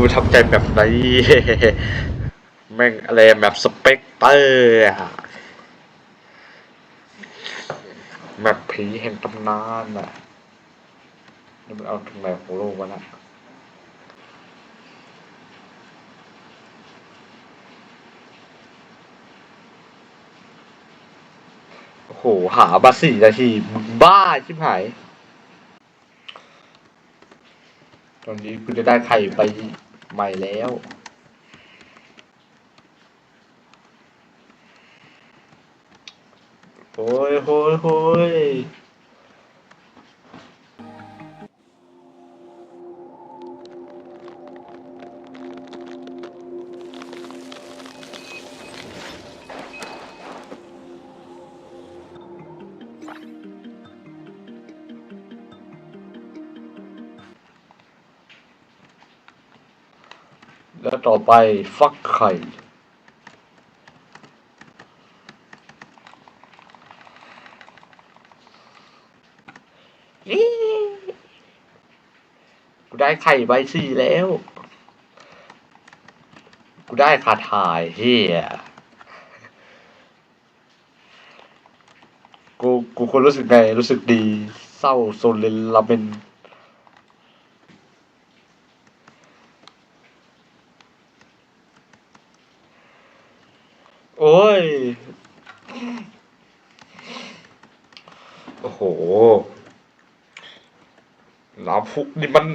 กูทำใจแบบไหนแม่งอะไรแบบสเปกเตอร์อะแบบผีแห่งตำนานอะนี่มันเอาตรงไหนของโลกวะนะโอ้โห หามาสี่นาทีมึงบ้าชิบหาย ตอนนี้กูจะได้ไข่ไป ใหม่แล้ว โอ้ยโอ้ยโอ้ย ต่อไปฟักไข่ กูได้ไข่ใบสี่แล้ว กูได้คาถายเฮียกู กูควรรู้สึกไง รู้สึกดี เศร้าโซเลนลาเมน โอ้ย โอ้โห คุกนี่มัน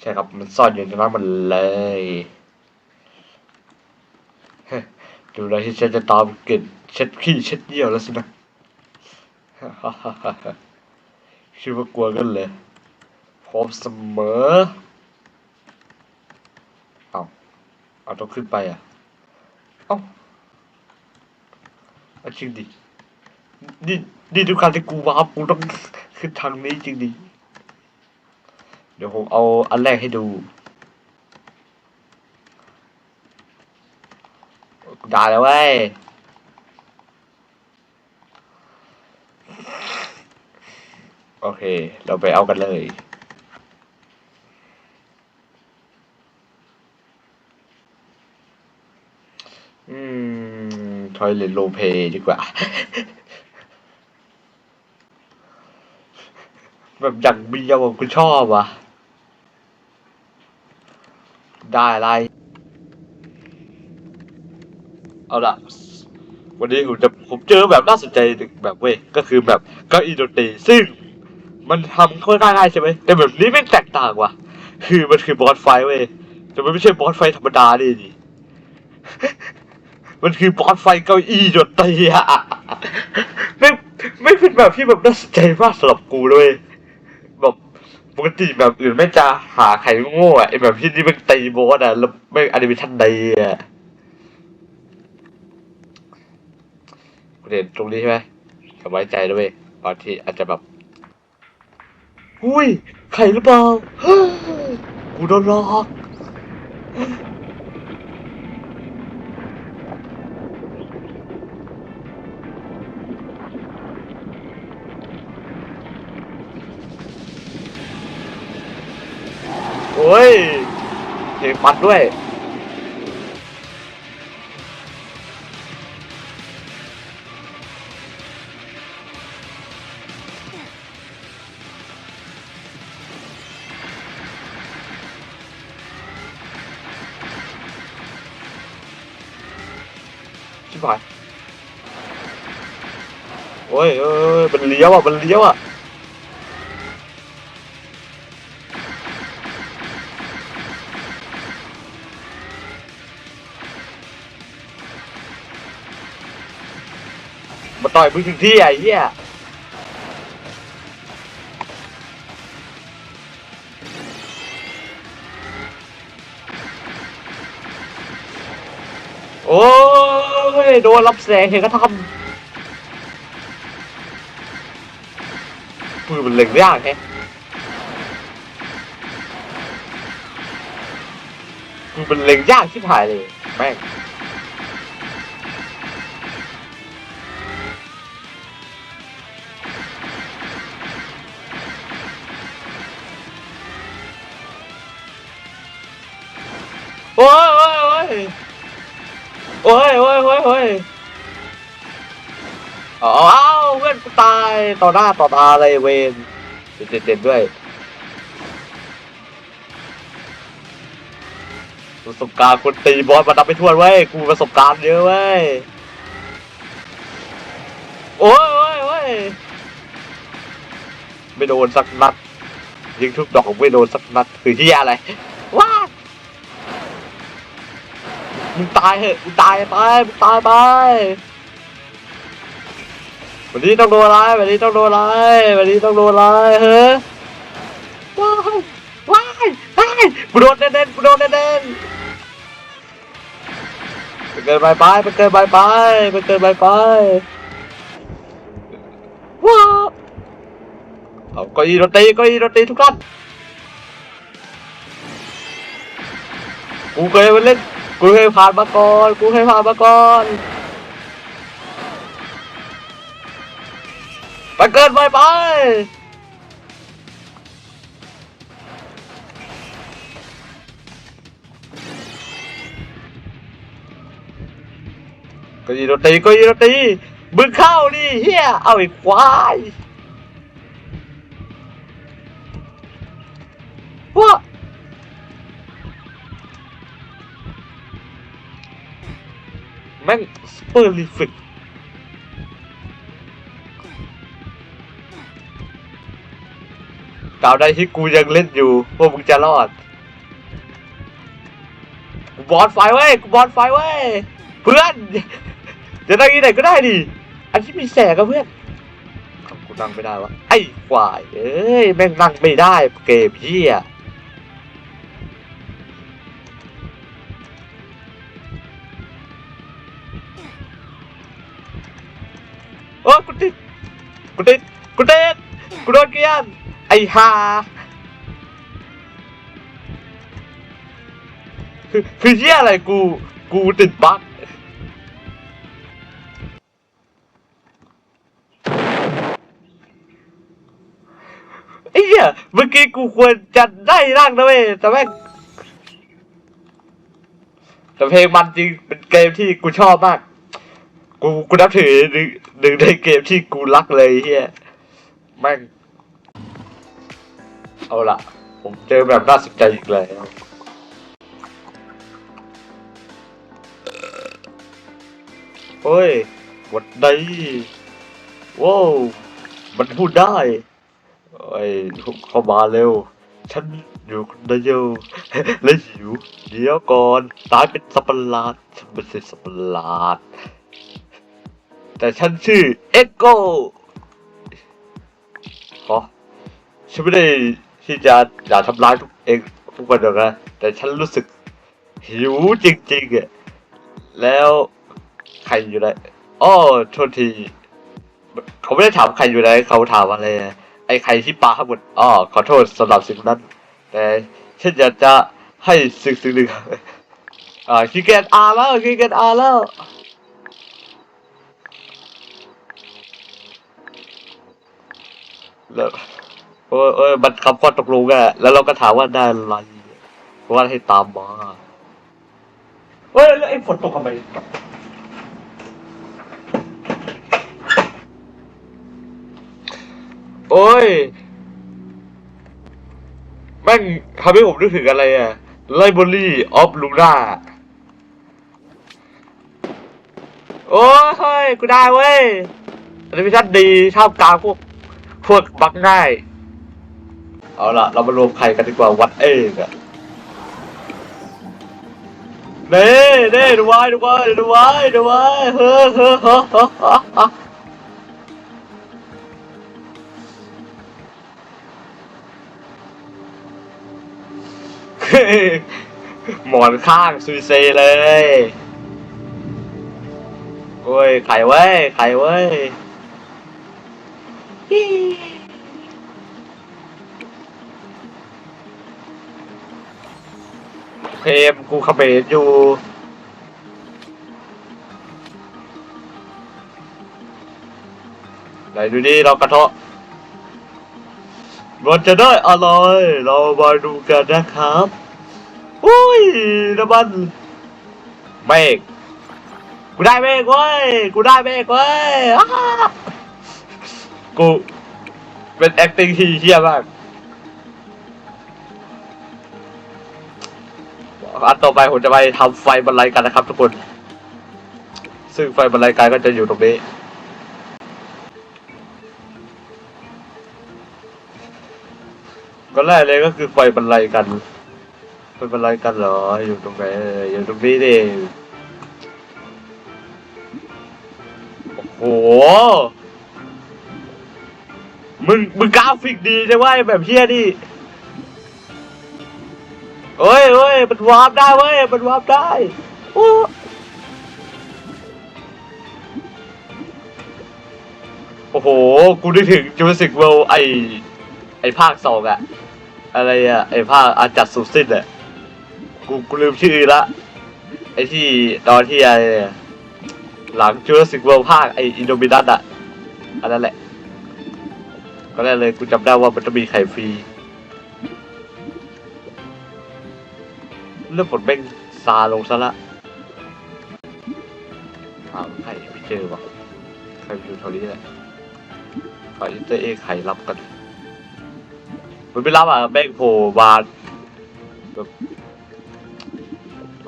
ใช่ครับมันซ่อนอยู่ในนั้นมันเลยดูแลที่ฉันจะตามเก็บเช็ดขี้เช็ดเยี่ยวแล้วสินะคิดว่ากลัวกันเลยพร้อมเสมอเอาเอาต้องขึ้นไปอะ เอาเอาจริงดิ นี่นี่ทุกครั้งที่กูวาร์ปกูต้องขึ้นทางนี้จริงดิเดี๋ยวผมเอาอันแรกให้ดูได้แล้วเว้ยโอเค เราไปเอากันเลยอืมทอยเลนโลเพดีกว่า แบบอย่างเบียวอะกูชอบว่ะ ได้อะไร เอาละวันนี้ผมจะผมเจอแบบน่าสนใจหนึ่งแบบเว้ยก็คือแบบเก้าอี้ดนตรีซึ่งมันทำค่อนข้างง่ายใช่ไหมแต่แบบนี้แม่แตกต่างว่ะ คือมันคือบอสไฟเว้ยแต่มันไม่ใช่บอสไฟธรรมดาดิดิมันคือบอสไฟเก้าอี้ดนตรีอะไม่ไม่เป็นแบบที่แบบน่าสนใจมากสำหรับกูเลย ปกติแบบอื่นไม่จะหาใครโง่อะไอแบบที่นี่มันตีโบสอะแล้วไม่อนิเมชันใดอะเห็นตรงนี้ใช่ไหมก็ไว้ใจด้วยบางทีอาจจะแบบอุ้ยใครหรือเปล่ากูโดนหลอก โอ้ยเพลงปัดด้วย ชิบหายโอ้ยเอ้ยมันเลี้ยวอะมันเลี้ยวอะ ต่อยมึงถึงที่ไอ้เหี้ยโอ้ยโดนรับแสงเห็นก็ทำมือมันเล็งยากแฮะมือมันเล็งยากที่ผายเลยแม่ง ตายต่อหน้าต่อตาเลยเวนเจ็ดๆด้วยประสบการณ์คนตีบอลมานับไปทั่วเว้ยกูประสบการณ์เยอะเว้ยโอ้ยโอ้ยโอ้ยไม่โดนสักนัดยิงทุกดอกไม่โดนสักนัดคือที่อะไรว้ามึงตายเหอะมึงตายไปมึงตายไป วันนี้ต้องโดนอะไรวันนี้ต้องโดนอะไรวันนี้ต้องโดนอะไรเฮ้ยว้ายว้ายว้ายกูโดนเด่นๆกูโดนเด่นๆไปเกินไปไปไปเกินไปไปไปเกินไปไปว้าวเอาเก้าอี้ดนตรีเก้าอี้ดนตรีทุกท่านกูเคยมาเล่นกูเคยผ่านมาก่อนกูเคยผ่านมาก่อน ไปเกินไปไปก้าอี้ดนตรีเก้าอี้ดนตรีมึงเข้าดิเฮียเอาไอ้ควายว้าแม่งสเปอร์ลิฟิกาวใดที่กูยังเล่นอยู่พวกมึงจะรอดกูบอลไฟเว้ยกูบอลไฟเว้ยเพื่อนจะนั่งที่ไหนก็ได้ดิอันที่มีแสงกับเพื่อนกูนั่งไม่ได้วะไอ้ควายเอ้ยแม่งนั่งไม่ได้เกมเฮียโอ้กูติดกูติดกูติดกูโดนเกียน ไอ้ห่าคือคือเชี่ยอะไรกู กูติดบั๊กไอ้เหี้ยเมื่อกี้กูควรจะได้ร่างนะเว้ยแต่แม่งแต่เพลงมันจริงเป็นเกมที่กูชอบมาก กูกูนับถือหนึ่งหนึ่งในเกมที่กูรักเลยเฮียแม่ง เอาละผมเจอแบบน่าสนใจอีกแล้ว เฮ้ยวัดใดว้าว มันพูดได้ไอ้เข้ามาเร็ว ฉันอยู่คนเดียวและหิว เดี๋ยวก่อน ตายเป็นสัตว์ปหลาดฉันไม่ใช่สัตว์ปหลาด แต่ฉันชื่อเอ็กโกขอฉันไม่ได้ ที่จะอยากทำร้ายทุกเองทุกคนหรอกนะแต่ฉันรู้สึกหิวจริงๆอะแล้วใครอยู่ไหนอ้อโทษทีเขาไม่ได้ถามใครอยู่ไหนเขาถามอะไรไอ้ใครที่ปาข้างบนอ้อขอโทษสำหรับสิ่งนั้น แต่ฉันอยากจะให้สิ่งสิ่งหนึ่งอ่าคีเกตอาแล้วคีเกตอาแล้วแล้ว เออเออมันคำข้อตกลงอะแล้วเราก็ถามว่าได้อะไรว่าให้ตามมาเฮ้ยแล้วไอ้ฝนตกทำไมโอ้ยแม่งทำให้ผมนึกถึงอะไรอะไลบรารีออฟลูน่าโอ้ยเฮ้ยกูได้เว้ยอันนี้ไม่ชัดดีชอบกลางพวกพวกบักง่าย เอาละเรามารวมใครกันดีกว่าวัดเองอะเน่เน่ดูไว้ดูไว้ดูไว้ดูไว้เฮ้อเฮ้อเฮ้อเฮ้อเฮ้อเฮ้ยหมอนข้างซุยเซเลยโอ้ยไข่เว้ยไข่เว้ เพมกูเขมรอยู่ไหนดูดิเรากระเทาะมันจะได้อะไรเรามาดูกันนะครับอุ้ยน้ำมันเมฆกูได้เมฆเว้ยกูได้เมฆเว้ยกูเป็น acting ที่เฮี้ยมาก อันต่อไปผมจะไปทำไฟบรรลัยกันนะครับ ทุกคน ซึ่งไฟบรรลัยกันก็จะอยู่ตรงนี้ ก็แรกเลยก็คือไฟบรรลัยกัน ไฟบรรลัยกันเหรอ อยู่ตรงไหนอยู่ตรงนี้ดิโอ้โห มึง มึงกราฟิกดีใช่ไหมแบบเฮี้ยดิ เอ้ยเอ้ยมันวาร์ปได้เว้ยมันวาร์ปได้โอ้โอ้โห กูนึกถึงจูเลสิกเวลไอไอภาคสองอะอะไรอะไอภาคอาจัดสุดสิ้นอะกูกูลืมชื่อละไอที่ตอนที่ไอหลังจูเลสิกเวลภาคไออินโดมินัสอะอันนั้นแหละ ก็ได้เลยกูจำได้ว่ามันจะมีไข่ฟรี เรื่องผลแม่งซาลงซะละหาไข่ไม่เจอวะใครไปอยู่แถวนี้แหละขออินเตอร์เอไข่รับกัน มันไม่รับอะแม่งโผล่มาแบบ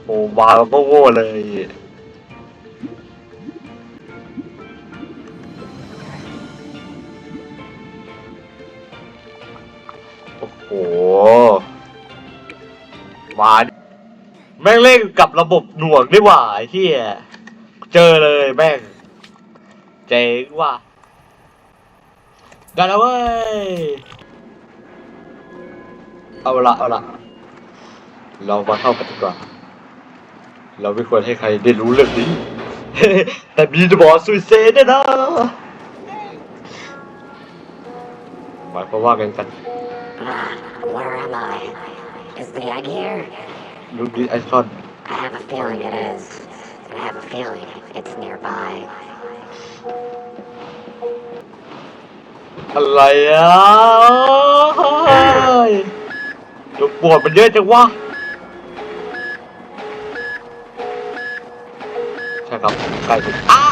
โผล่มาลก็โง่เลยโอ้โหมาด แม่งเล่นกับระบบหน่วงดีกว่าไอ้ที่เจอเลยแม่งเจ๋งว่ะกันแล้วเว้ย เอาละเอาละเรามาเข้ากันดีกว่า เราไม่ควรให้ใครได้รู้เรื่องนี้ แต่มีจะบอกสุยเซนเนี่ยนะหมายความว่าไงกัน where am I? Is the egg here? ลูกดิไอคอน I have a feeling it is. I have a feeling it's nearby. อะไรอะจุกปวดมันเยอะจังวะใช่ครับใกล้ถึงอ้า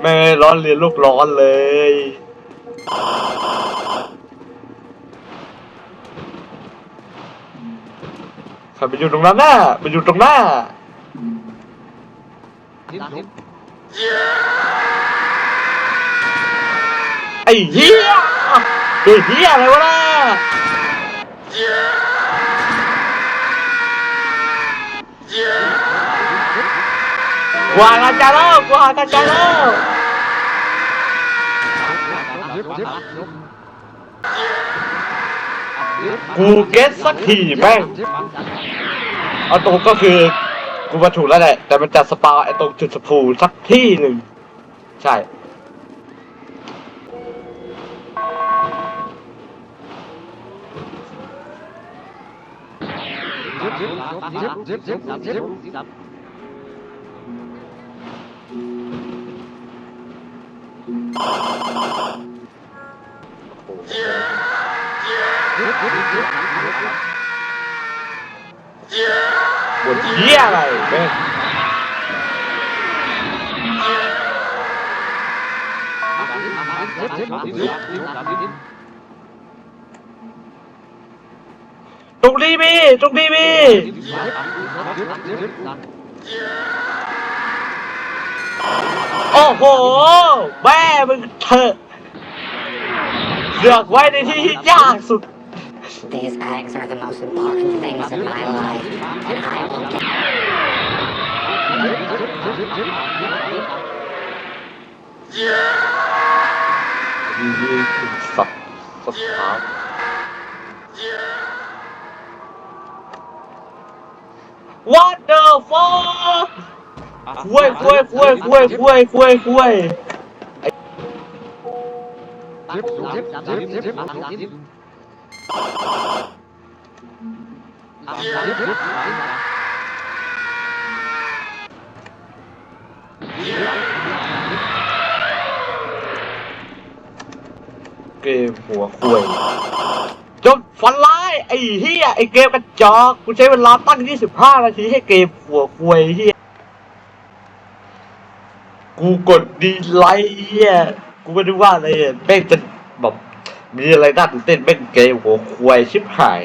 แม่ร้อนเรียนลูกร้อนเลย ใครไปอยู่ตรงนั้นน่ะไปอยู่ตรงหน้าไอ้เหี้ยตัวเหี้ยอะไรวะน่ะกว่ากันจะแล้วกว่ากันจะแล้ว กูเก็ตสักทีแม่งเอาตรงก็คือกูมาถูกแล้วแหละ แต่มันจะสปาไอตรงจุดสพูสักที่หนึ่ง ใช่ บนเหี้ยอะไรแม่งตรงนี้มีตรงนี้มีโอ้โหแม่มึงเถอะเลือกไว้ในที่ที่ยากสุด These eggs are the most important things in my life, and I will get นี่คือสัตว์สัตว์ขาว What the fuck คุยคุยคุยคุยคุยคุยคุย เกมหัวคุยจนฝันร้ายไอ้เฮียไอ้เกมกระจอกกูใช้เวลาตั้ง 25 นาทีให้เกมหัวคุยเฮียกูกดดีไลค์เฮียกูไม่ได้ว่าอะไรอะแม่งจะแบบ มีอะไรน่าตื่นเต้นเป็นเกมหัวควายชิบหาย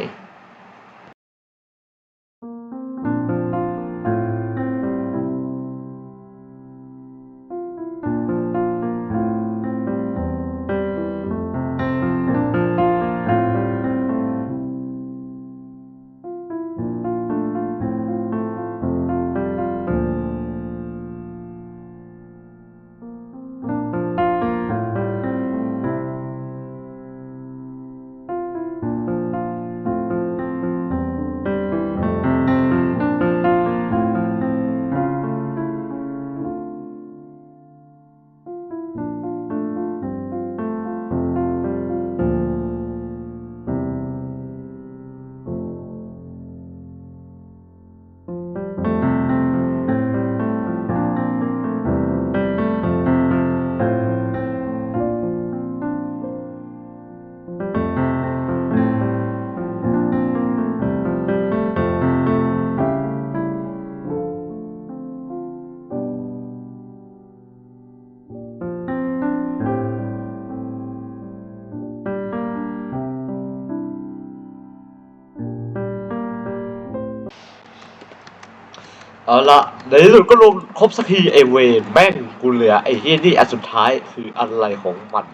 เอาละในที่สุดก็ลงครบสักทีไอเวนแม่งกูเหลือไอเฮียนี่อันสุดท้ายคืออะไรของมัน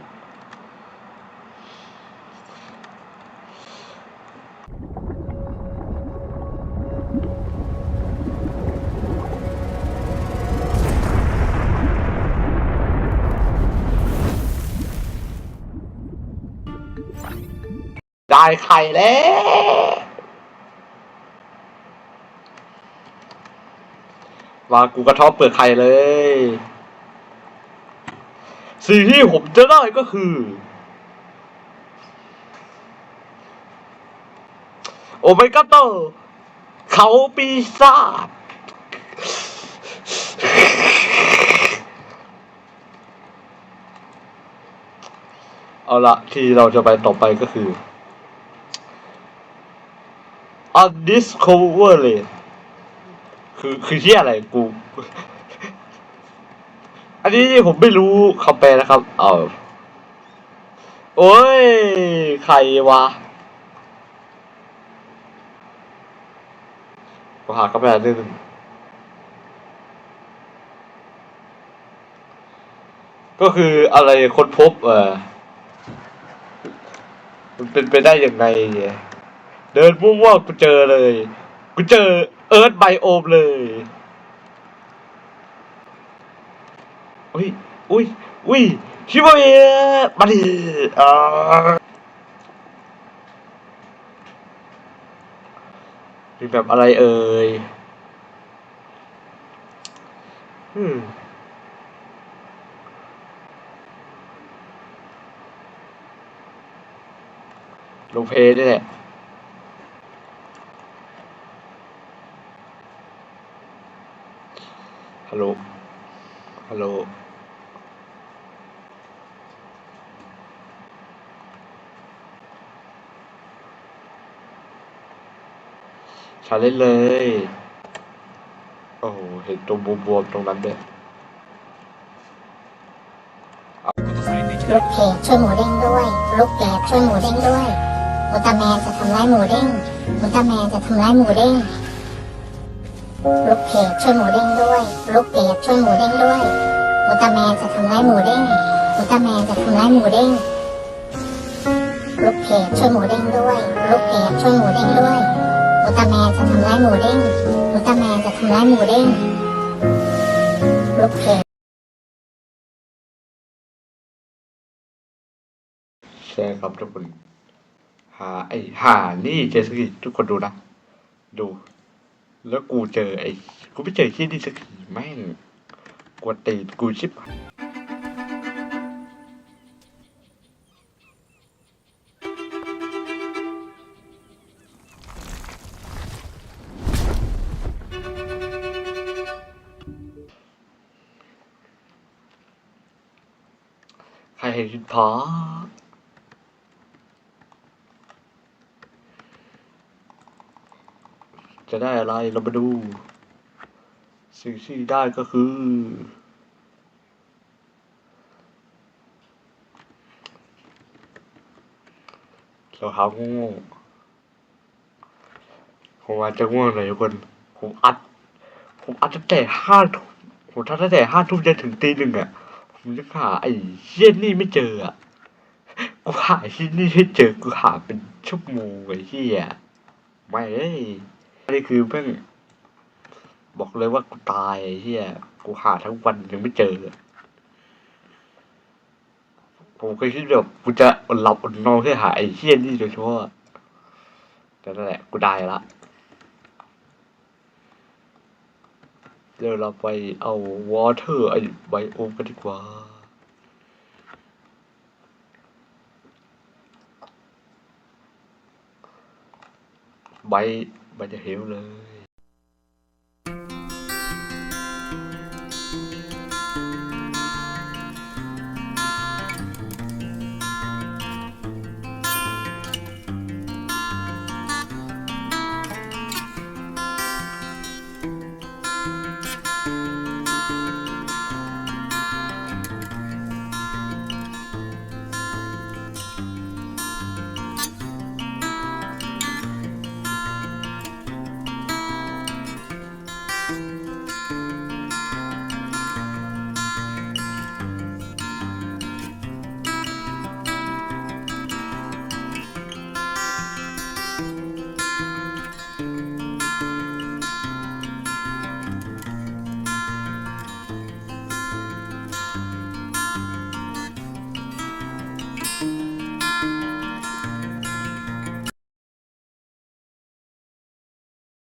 ได้ไข่แล้ว มากูกระทบเปลือกไข่เลย สิ่งที่ผมจะได้ก็คือ โอเมก้าโตเขาปีศาจเอาละที่เราจะไปต่อไปก็คือ undiscovered คือคือที่อะไรกู อันนี้ผมไม่รู้คำแปลนะครับ เอาโอ้ย ใครวะกูหาคำแปลนิดนึงก็คืออะไรค้นพบ เออมันเป็นไปได้ยังไงเนี่ยเดินมั่วๆกูเจอเลย กูเจอ เอิร์ธไบโอมเลยอุ้ยอุ้ยอุ้ยชิบะเอะมาดิอ่ามีแบบอะไรเอ่ยอืมลงเพลย์ด้วยแหละ ฮัลโหล ฮัลโหล ชาเล่นเลย โอ้โห เห็นตรงบวมๆตรงนั้นด้วยลูกเพจช่วยหมูเด้งด้วย ลูกแกบช่วยหมูเด้งด้วยอุลตร้าแมนจะทำร้ายหมูเด้งอุลตร้าแมนจะทำร้ายหมูเด้ง ลูกเพจช่วยหมูเด้งด้วยลูกแกบช่วยหมูเด้งด้วยอุลตร้าแมนจะทำร้ายหมูเด้งอุลตร้าแมนจะทำร้ายหมูเด้งลูกเพจช่วยหมูเด้งด้วยลูกแกบช่วยหมูเด้งด้วยอุลตร้าแมนจะทำร้ายหมูเด้งอุลตร้าแมนจะทำร้ายหมูเด้งลูกเพจแชร์ครับทุกคนหาไอ้หานี่เจสกีทุกคนดูนะ ดู แล้วกูเจอไอ้กูไม่เจอที่นี่สักทีแม่งกวตีกูชิบใครเห็นชินพอ จะได้อะไรเรามาดู สิ่งที่ได้ก็คือ เราหาง่วงผมอาจจะง่วงหน่อยทุคน ผมอัด ผมอัดตั้งแต่ห้าทุ่มผมทัตั้งแต่ห้าทุ่มจนถึงตีหนึ่งอะ ผมจะหาไอ้เชี่ยนี่ไม่เจออะกูหาที่นี่ให้เจอกูหาเป็นชั่วโมงไอ้เหี้ยไม่ นนี้คือเพิ่งบอกเลยว่ากูตายไอ้เหี้ยกูหาทั้งวันยังไม่เจอ ผมเคยคิดแบบกูจะอดหลับอดนอนเพื่อหาไอ้เหี้ยนี่โดยเฉพาะแต่นั่นแหละกูได้ละเดี๋ยวเราไปเอาวอเตอร์ไอ้ไบโอมกันดีกว่าใบ ใบจะเหวเลย